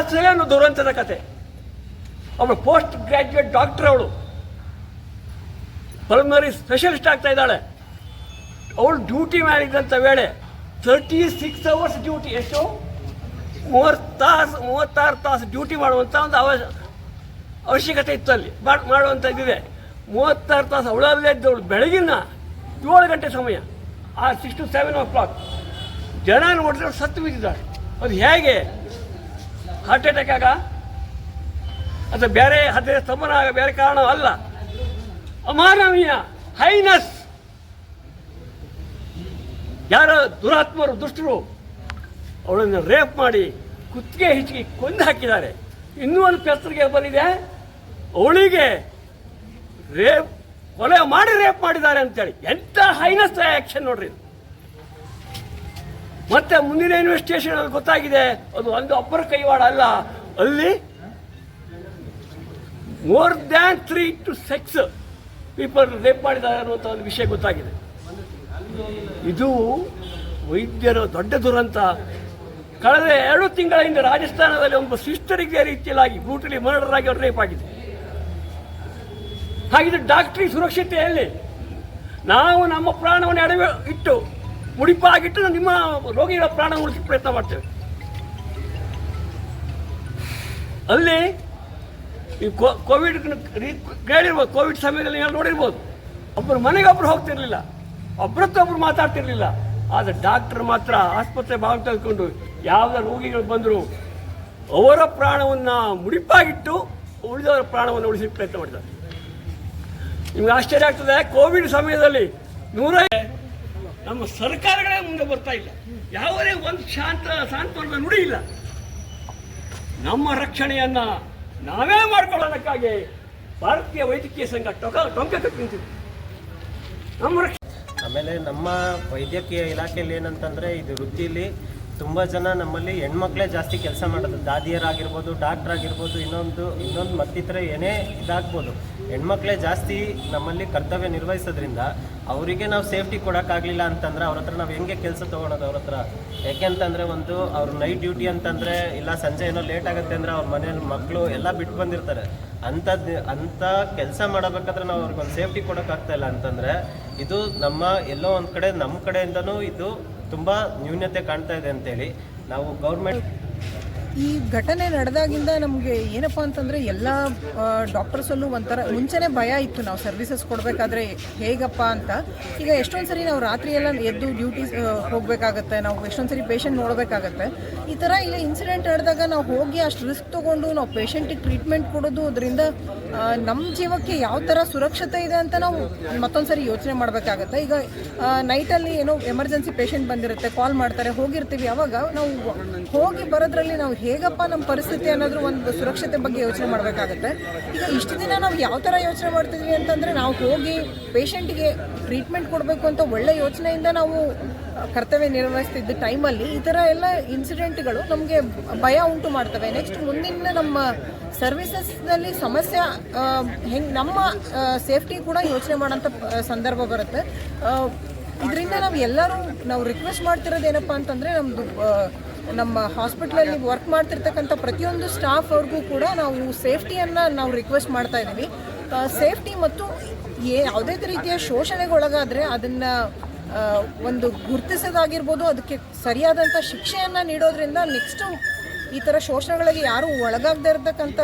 ಇತಿಹಾಸವೇ ಒಂದು ದುರಂತದ ಕತೆ. ಅವಳು ಪೋಸ್ಟ್ ಗ್ರಾಜ್ಯುಯೇಟ್ ಡಾಕ್ಟರ್ ಅವಳು ಪಲ್ಮರಿ ಸ್ಪೆಷಲಿಸ್ಟ್ ಆಗ್ತಾ ಇದ್ದಾಳೆ. ಅವಳು ಡ್ಯೂಟಿ ಮಾಡಿದಂಥ ವೇಳೆ ತರ್ಟಿ ಸಿಕ್ಸ್ ಅವರ್ಸ್ ಡ್ಯೂಟಿ ಎಷ್ಟು? ಮೂವತ್ತು ತಾಸು, ಮೂವತ್ತಾರು ತಾಸು ಡ್ಯೂಟಿ ಮಾಡುವಂಥ ಒಂದು ಅವ ಅವಶ್ಯಕತೆ ಇತ್ತು ಅಲ್ಲಿ. ಮಾಡುವಂಥ ಮಾಡುವಂಥದ್ದಿದೆ ಮೂವತ್ತಾರು ತಾಸು ಅವಳಲ್ಲೇ ಇದ್ದವಳು ಬೆಳಗಿನ ಏಳು ಗಂಟೆ ಸಮಯ, ಆ six to seven o'clock ಜನ ನೋಡಿದ್ರೆ ಸತ್ತು ಬಿದ್ದಿದ್ದಾಳೆ. ಅದು ಹೇಗೆ? ಹಾರ್ಟ್ ಅಟ್ಯಾಕ್ ಆಗ? ಅದು ಬೇರೆ ಹೃದಯ ಸ್ತಂಭನ ಬೇರೆ ಕಾರಣ ಅಲ್ಲ. ಅಮಾನವೀಯ, ಹೈನಸ್. ಯಾರ ದುರಾತ್ಮರು, ದುಷ್ಟರು ಅವಳನ್ನು ರೇಪ್ ಮಾಡಿ ಕುತ್ತಿಗೆ ಹಿಚ್ಕಿ ಕೊಂದು ಹಾಕಿದ್ದಾರೆ. ಇನ್ನೂ ಒಂದು ಪೆಸರಿಗೆ ಬಂದಿದೆ. ಅವಳಿಗೆ ರೇಪ್ ಕೊಲೆ ಮಾಡಿ ರೇಪ್ ಮಾಡಿದ್ದಾರೆ ಅಂತೇಳಿ. ಎಂಥ ಹೈನಸ್ ಆ್ಯಕ್ಷನ್ ನೋಡ್ರಿ. ಮತ್ತೆ ಮುಂದಿನ ಇನ್ವೆಸ್ಟಿಗೇಷನ್ ಅಲ್ಲಿ ಗೊತ್ತಾಗಿದೆ. ಅದು ಒಂದು ಒಬ್ಬರ ಕೈವಾಡ ಅಲ್ಲ. ಅಲ್ಲಿ more than three to six people rape ಮಾಡಿದ್ದಾರೆ ಅನ್ನುವಂಥ ಒಂದು ವಿಷಯ ಗೊತ್ತಾಗಿದೆ. ಇದು ವೈದ್ಯರ ದೊಡ್ಡ ದುರಂತ. ಕಳೆದ ಎರಡು ತಿಂಗಳ ಹಿಂದೆ ರಾಜಸ್ಥಾನದಲ್ಲಿ ಒಬ್ಬ ಸಿಸ್ಟರಿಗೆ ರೀತಿಯಲ್ಲಾಗಿ ಬ್ರೂಟಲಿ ಮರ್ಡರ್ ಆಗಿ ಅವ್ರು ರೇಪ್ ಆಗಿದೆ ಹಾಗಿದ್ರೆ ಡಾಕ್ಟ್ರಿ ಸುರಕ್ಷತೆಯಲ್ಲಿ ನಾವು ನಮ್ಮ ಪ್ರಾಣವನ್ನು ಎಡವೆ ಇಟ್ಟು ಮುಡಿಪಾಗಿಟ್ಟು ನಿಮ್ಮ ರೋಗಿಗಳ ಪ್ರಾಣ ಉಳಿಸಿ ಪ್ರಯತ್ನ ಮಾಡ್ತೇವೆ. ಅಲ್ಲಿ ಈ ಕೋವಿಡ್ ಕೇಳಿರ್ಬೋದು, ಕೋವಿಡ್ ಸಮಯದಲ್ಲಿ ನೋಡಿರ್ಬೋದು. ಒಬ್ಬರು ಮನೆಗೆ ಒಬ್ರು ಹೋಗ್ತಿರ್ಲಿಲ್ಲ. ಒಬ್ಬರತ್ತೊಬ್ರು ಮಾತಾಡ್ತಿರ್ಲಿಲ್ಲ. ಆದರೆ ಡಾಕ್ಟರ್ ಮಾತ್ರ ಆಸ್ಪತ್ರೆ ಭಾಗ ತೆಗೆದುಕೊಂಡು ಯಾವುದೇ ರೋಗಿಗಳು ಬಂದರೂ ಅವರ ಪ್ರಾಣವನ್ನು ಮುಡಿಪಾಗಿಟ್ಟು ಉಳಿದವರ ಪ್ರಾಣವನ್ನು ಉಳಿಸಿ ಪ್ರಯತ್ನ ಮಾಡಿದ್ದಾರೆ ನಿಮ್ಗೆ ಆಶ್ಚರ್ಯ ಆಗ್ತದೆ, ಕೋವಿಡ್ ಸಮಯದಲ್ಲಿ ನೂರ ನಮ್ಮ ಸರ್ಕಾರಗಳೇ ಮುಂದೆ ಬರ್ತಾ ಇಲ್ಲ. ಯಾವುದೇ ಒಂದು ಶಾಂತ, ಸಾಂತ್ವನದ ನುಡಿ ಇಲ್ಲ. ನಮ್ಮ ರಕ್ಷಣೆಯನ್ನ ನಾವೇ ಮಾಡ್ಕೊಳ್ಳೋದಕ್ಕಾಗಿ ಭಾರತೀಯ ವೈದ್ಯಕೀಯ ಸಂಘ ಟೊಕ, ಟೊಂಕ ನಿಂತಿದೆ. ನಮ್ಮ ಆಮೇಲೆ ನಮ್ಮ ವೈದ್ಯಕೀಯ ಇಲಾಖೆಯಲ್ಲಿ ಏನಂತಂದ್ರೆ ಇದು ವೃತ್ತಿಲಿ ತುಂಬ ಜನ ನಮ್ಮಲ್ಲಿ ಹೆಣ್ಮಕ್ಳೇ ಜಾಸ್ತಿ ಕೆಲಸ ಮಾಡೋದು. ದಾದಿಯರಾಗಿರ್ಬೋದು ಡಾಕ್ಟರ್ ಆಗಿರ್ಬೋದು ಇನ್ನೊಂದು ಇನ್ನೊಂದು ಮತ್ತಿತರ ಏನೇ ಇದಾಗ್ಬೋದು. ಹೆಣ್ಮಕ್ಳೇ ಜಾಸ್ತಿ ನಮ್ಮಲ್ಲಿ ಕರ್ತವ್ಯ ನಿರ್ವಹಿಸೋದ್ರಿಂದ ಅವರಿಗೆ ನಾವು ಸೇಫ್ಟಿ ಕೊಡೋಕ್ಕಾಗಲಿಲ್ಲ ಅಂತಂದ್ರೆ ಅವ್ರ ಹತ್ರ ನಾವು ಹೆಂಗೆ ಕೆಲಸ ತೊಗೊಳೋದು ಅವ್ರ ಹತ್ರ? ಯಾಕೆಂತಂದರೆ ಒಂದು ಅವ್ರ ನೈಟ್ ಡ್ಯೂಟಿ ಅಂತಂದರೆ ಇಲ್ಲ ಸಂಜೆ ಏನೋ ಲೇಟ್ ಆಗುತ್ತೆ ಅಂದರೆ ಅವ್ರ ಮನೇಲಿ ಮಕ್ಕಳು ಎಲ್ಲ ಬಿಟ್ಟು ಬಂದಿರ್ತಾರೆ. ಅಂಥದ್ದು ಅಂಥ ಕೆಲಸ ಮಾಡಬೇಕಾದ್ರೆ ನಾವು ಅವ್ರಿಗೆ ಒಂದು ಸೇಫ್ಟಿ ಕೊಡೋಕ್ಕಾಗ್ತಾಯಿಲ್ಲ ಅಂತಂದರೆ ಇದು ನಮ್ಮ ಎಲ್ಲೋ ಒಂದು ಕಡೆ ನಮ್ಮ ಕಡೆಯಿಂದನೂ ಇದು ತುಂಬ ನ್ಯೂನತೆ ಕಾಣ್ತಾ ಇದೆ ಅಂತೇಳಿ ನಾವು ಗೌರ್ಮೆಂಟ್ ಈ ಘಟನೆ ನಡೆದಾಗಿಂದ ನಮಗೆ ಏನಪ್ಪ ಅಂತಂದರೆ ಎಲ್ಲ ಡಾಕ್ಟರ್ಸಲ್ಲೂ ಒಂಥರ ಮುಂಚೆನೇ ಭಯ ಇತ್ತು. ನಾವು ಸರ್ವಿಸಸ್ ಕೊಡಬೇಕಾದ್ರೆ ಹೇಗಪ್ಪ ಅಂತ. ಈಗ ಎಷ್ಟೊಂದು ಸರಿ ನಾವು ರಾತ್ರಿ ಎಲ್ಲ ಎದ್ದು ಡ್ಯೂಟಿ ಹೋಗಬೇಕಾಗತ್ತೆ. ನಾವು ಎಷ್ಟೊಂದು ಸರಿ ಪೇಷಂಟ್ ನೋಡಬೇಕಾಗತ್ತೆ. ಈ ಥರ ಇಲ್ಲಿ ಇನ್ಸಿಡೆಂಟ್ ನಡೆದಾಗ ನಾವು ಹೋಗಿ ಅಷ್ಟು ರಿಸ್ಕ್ ತೊಗೊಂಡು ನಾವು ಪೇಷಂಟಿಗೆ ಟ್ರೀಟ್ಮೆಂಟ್ ಕೊಡೋದು ಅದರಿಂದ ನಮ್ಮ ಜೀವಕ್ಕೆ ಯಾವ ಥರ ಸುರಕ್ಷತೆ ಇದೆ ಅಂತ ನಾವು ಮತ್ತೊಂದು ಸರಿ ಯೋಚನೆ ಮಾಡಬೇಕಾಗತ್ತೆ. ಈಗ ನೈಟಲ್ಲಿ ಏನೋ ಎಮರ್ಜೆನ್ಸಿ ಪೇಷಂಟ್ ಬಂದಿರುತ್ತೆ ಕಾಲ್ ಮಾಡ್ತಾರೆ, ಹೋಗಿರ್ತೀವಿ. ಅವಾಗ ನಾವು ಹೋಗಿ ಬರೋದ್ರಲ್ಲಿ ನಾವು ಹೇಗಪ್ಪ ನಮ್ಮ ಪರಿಸ್ಥಿತಿ ಅನ್ನೋದ್ರ ಒಂದು ಸುರಕ್ಷತೆ ಬಗ್ಗೆ ಯೋಚನೆ ಮಾಡಬೇಕಾಗತ್ತೆ. ಈಗ ಇಷ್ಟು ದಿನ ನಾವು ಯಾವ ಥರ ಯೋಚನೆ ಮಾಡ್ತಿದ್ವಿ ಅಂತಂದರೆ ನಾವು ಹೋಗಿ ಪೇಷಂಟ್ಗೆ ಟ್ರೀಟ್ಮೆಂಟ್ ಕೊಡಬೇಕು ಅಂತ ಒಳ್ಳೆ ಯೋಚನೆಯಿಂದ ನಾವು ಕರ್ತವ್ಯ ನಿರ್ವಹಿಸ್ತಿದ್ದ ಟೈಮಲ್ಲಿ ಈ ಥರ ಎಲ್ಲ ಇನ್ಸಿಡೆಂಟ್ಗಳು ನಮಗೆ ಭಯ ಉಂಟು ಮಾಡ್ತವೆ. ನೆಕ್ಸ್ಟ್ ಮುಂದಿನ ನಮ್ಮ ಸರ್ವಿಸಸ್ನಲ್ಲಿ ಸಮಸ್ಯೆ ಹೆಂಗೆ ನಮ್ಮ ಸೇಫ್ಟಿ ಕೂಡ ಯೋಚನೆ ಮಾಡೋಂಥ ಸಂದರ್ಭ ಬರುತ್ತೆ. ಇದರಿಂದ ನಾವು ಎಲ್ಲರೂ ನಾವು ರಿಕ್ವೆಸ್ಟ್ ಮಾಡ್ತಿರೋದು ಏನಪ್ಪ ಅಂತಂದರೆ ನಮ್ಮದು ನಮ್ಮ ಹಾಸ್ಪಿಟ್ಲಲ್ಲಿ ವರ್ಕ್ ಮಾಡ್ತಿರ್ತಕ್ಕಂಥ ಪ್ರತಿಯೊಂದು ಸ್ಟಾಫ್ ಅವ್ರಿಗೂ ಕೂಡ ನಾವು ಸೇಫ್ಟಿಯನ್ನು ನಾವು ರಿಕ್ವೆಸ್ಟ್ ಮಾಡ್ತಾ ಇದ್ದೀವಿ. ಸೇಫ್ಟಿ ಮತ್ತು ಏ, ಯಾವುದೇ ರೀತಿಯ ಶೋಷಣೆಗೊಳಗಾದರೆ ಅದನ್ನು ಒಂದು ಗುರುತಿಸೋದಾಗಿರ್ಬೋದು, ಅದಕ್ಕೆ ಸರಿಯಾದಂಥ ಶಿಕ್ಷೆಯನ್ನು ನೀಡೋದ್ರಿಂದ ನೆಕ್ಸ್ಟು ಈ ಥರ ಶೋಷಣೆಗಳಿಗೆ ಯಾರೂ ಒಳಗಾಗದೇ ಇರತಕ್ಕಂಥ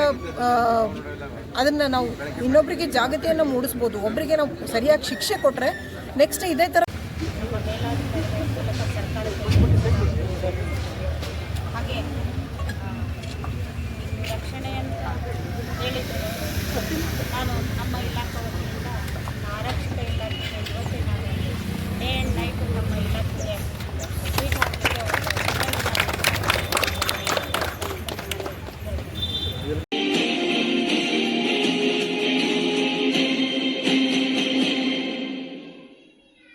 ಅದನ್ನು ನಾವು ಇನ್ನೊಬ್ಬರಿಗೆ ಜಾಗೃತಿಯನ್ನು ಮೂಡಿಸ್ಬೋದು. ಒಬ್ಬರಿಗೆ ನಾವು ಸರಿಯಾಗಿ ಶಿಕ್ಷೆ ಕೊಟ್ಟರೆ ನೆಕ್ಸ್ಟ್ ಇದೇ ಥರ ನಾನು ನಮ್ಮ ಇಲ್ಲ